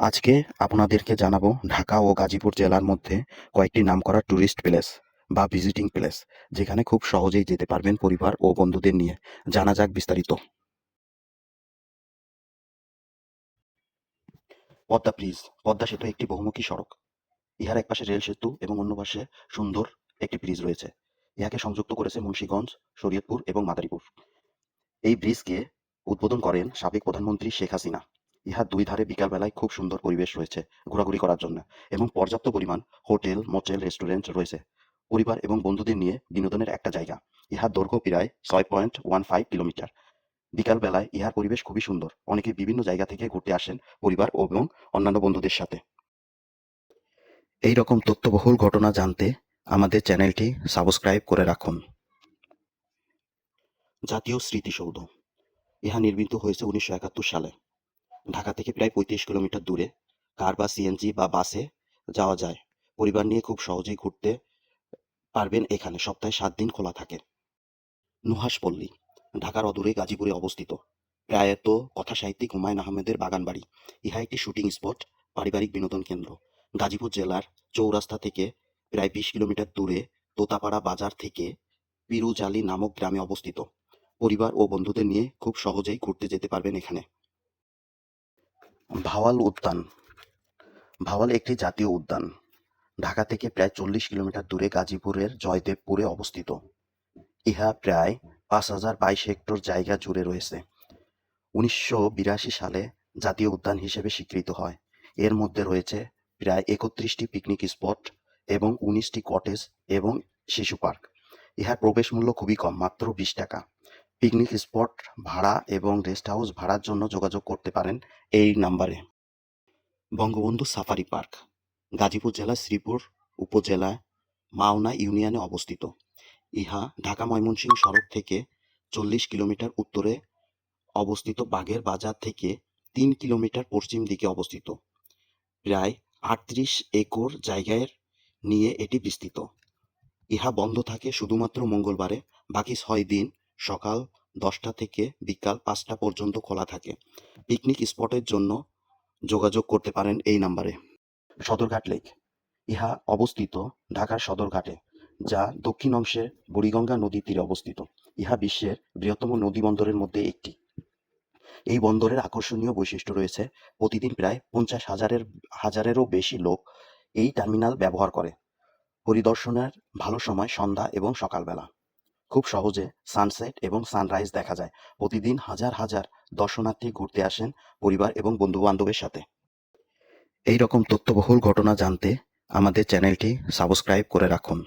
আজকে আপনাদেরকে জানাব ঢাকা ও গাজীপুর জেলার মধ্যে কয়েকটি নামকরা ট্যুরিস্ট প্লেস বা ভিজিটিং প্লেস, যেখানে খুব সহজেই যেতে পারবেন পরিবার ও বন্ধুদের নিয়ে। জানা যাক বিস্তারিত। পদ্মা ব্রিজ পদ্মা সেতু একটি বহুমুখী সড়ক। ইহার এক পাশে রেল সেতু এবং অন্য পাশে সুন্দর একটি ব্রিজ রয়েছে। ইহাকে সংযুক্ত করেছে মুন্সীগঞ্জ, শরীয়তপুর এবং মাদারীপুর। এই ব্রিজকে উদ্বোধন করেন সাবেক প্রধানমন্ত্রী শেখ হাসিনা। ইহার দুই ধারে বিকালবেলায় খুব সুন্দর পরিবেশ রয়েছে ঘোরাঘুরি করার জন্য এবং পর্যাপ্ত পরিমাণ হোটেল, মোটেল, রেস্টুরেন্ট রয়েছে। পরিবার এবং বন্ধুদের নিয়ে বিনোদনের একটা জায়গা। ইহার দৈর্ঘ্য প্রায় ছয় পয়েন্ট ওয়ান ফাইভ কিলোমিটার। বিকালবেলায় ইহার পরিবেশ খুবই সুন্দর। অনেকে বিভিন্ন জায়গা থেকে ঘুরতে আসেন পরিবার এবং অন্যান্য বন্ধুদের সাথে। এই রকম তথ্যবহুল ঘটনা জানতে আমাদের চ্যানেলটি সাবস্ক্রাইব করে রাখুন। জাতীয় স্মৃতিসৌধ। ইহা নির্মিত হয়েছে উনিশশো একাত্তর সালে। ঢাকা থেকে প্রায় পঁয়ত্রিশ কিলোমিটার দূরে কার বা সিএনজি বা বাসে যাওয়া যায়। পরিবার নিয়ে খুব সহজেই ঘুরতে পারবেন এখানে। সপ্তাহে সাত দিন খোলা থাকে। নুহাসপল্লী ঢাকার অদূরে গাজীপুরে অবস্থিত। প্রায়ত কথা সাহিত্যিক হুমায়ুন আহমেদের বাগান বাড়ি ইহা একটি শুটিং স্পট, পারিবারিক বিনোদন কেন্দ্র। গাজীপুর জেলার চৌরাস্তা থেকে প্রায় বিশ কিলোমিটার দূরে তোতাপাড়া বাজার থেকে পিরুজালি নামক গ্রামে অবস্থিত। পরিবার ও বন্ধুদের নিয়ে খুব সহজেই ঘুরতে যেতে পারবেন এখানে। ভাওয়াল উদ্যান। ভাওয়াল একটি জাতীয় উদ্যান। ঢাকা থেকে প্রায় চল্লিশ কিলোমিটার দূরে গাজীপুরের জয়দেবপুরে অবস্থিত। ইহা প্রায় পাঁচ হাজার বাইশ হেক্টর জায়গা জুড়ে রয়েছে। উনিশশো বিরাশি সালে জাতীয় উদ্যান হিসেবে স্বীকৃত হয়। এর মধ্যে রয়েছে প্রায় একত্রিশটি পিকনিক স্পট এবং উনিশটি কটেজ এবং শিশু পার্ক। ইহার প্রবেশ মূল্য খুবই কম, মাত্র বিশ টাকা। পিকনিক স্পট ভাড়া এবং রেস্ট হাউস ভাড়ার জন্য যোগাযোগ করতে পারেন এই নাম্বারে বঙ্গবন্ধু সাফারি পার্ক গাজীপুর জেলার শ্রীপুর উপজেলা মাওনা ইউনিয়নে অবস্থিত। ইহা ঢাকা ময়মনসিংহ সড়ক থেকে চল্লিশ কিলোমিটার উত্তরে অবস্থিত বাগের বাজার থেকে তিন কিলোমিটার পশ্চিম দিকে অবস্থিত। প্রায় আটত্রিশ একর জায়গায় নিয়ে এটি বিস্তৃত। ইহা বন্ধ থাকে শুধুমাত্র মঙ্গলবারে, বাকি ছয় দিন সকাল দশটা থেকে বিকাল পাঁচটা পর্যন্ত খোলা থাকে। পিকনিক স্পটের জন্য যোগাযোগ করতে পারেন এই নাম্বারে। সদরঘাট লেক। ইহা অবস্থিত ঢাকার সদরঘাটে, যা দক্ষিণ অংশে বুড়িগঙ্গা নদীর তীরে অবস্থিত। ইহা বিশ্বের বৃহত্তম নদী বন্দরের মধ্যে একটি। এই বন্দরের আকর্ষণীয় বৈশিষ্ট্য রয়েছে, প্রতিদিন প্রায় পঞ্চাশ হাজারের, হাজারেরও বেশি লোক এই টার্মিনাল ব্যবহার করে। পরিদর্শনের ভালো সময় সন্ধ্যা এবং সকালবেলা। খুব সহজে সানসেট এবং সানরাইজ দেখা যায়। প্রতিদিন হাজার হাজার দর্শনার্থী ঘুরতে আসেন পরিবার এবং বন্ধুবান্ধবের সাথে। এই রকম তথ্যবহুল ঘটনা জানতে আমাদের চ্যানেলটি সাবস্ক্রাইব করে রাখুন।